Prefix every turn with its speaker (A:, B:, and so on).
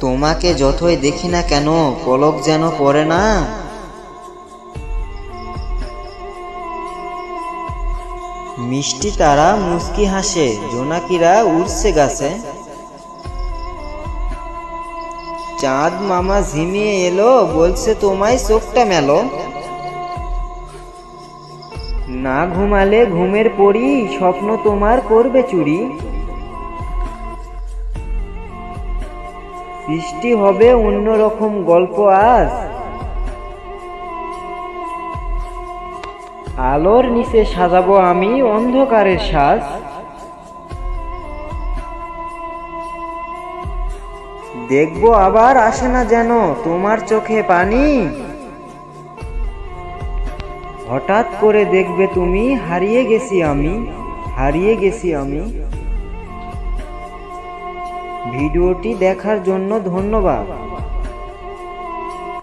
A: তোমাকে যতই দেখি না কেন, পলক যেন পড়ে না। মিষ্টি তারা মুস্কি হাসে, জোনাকিরা উড়ছে গাছে। চাঁদ মামা ঝিমিয়ে এলো, বলছে, তোমায় চোখটা মেলো। না ঘুমালে ঘুমের পরি, স্বপ্ন তোমার করবে চুরি। সৃষ্টি হবে অন্যরকম গল্প আজ। আলোর নিচে সাজাবো আমি অন্ধকারের সাজ। দেখব আবার আসে না যেন তোমার চোখে পানি। হঠাৎ করে দেখবে তুমি হারিয়ে গেছি আমি হারিয়ে গেছি আমি। ভিডিওটি দেখার জন্য ধন্যবাদ।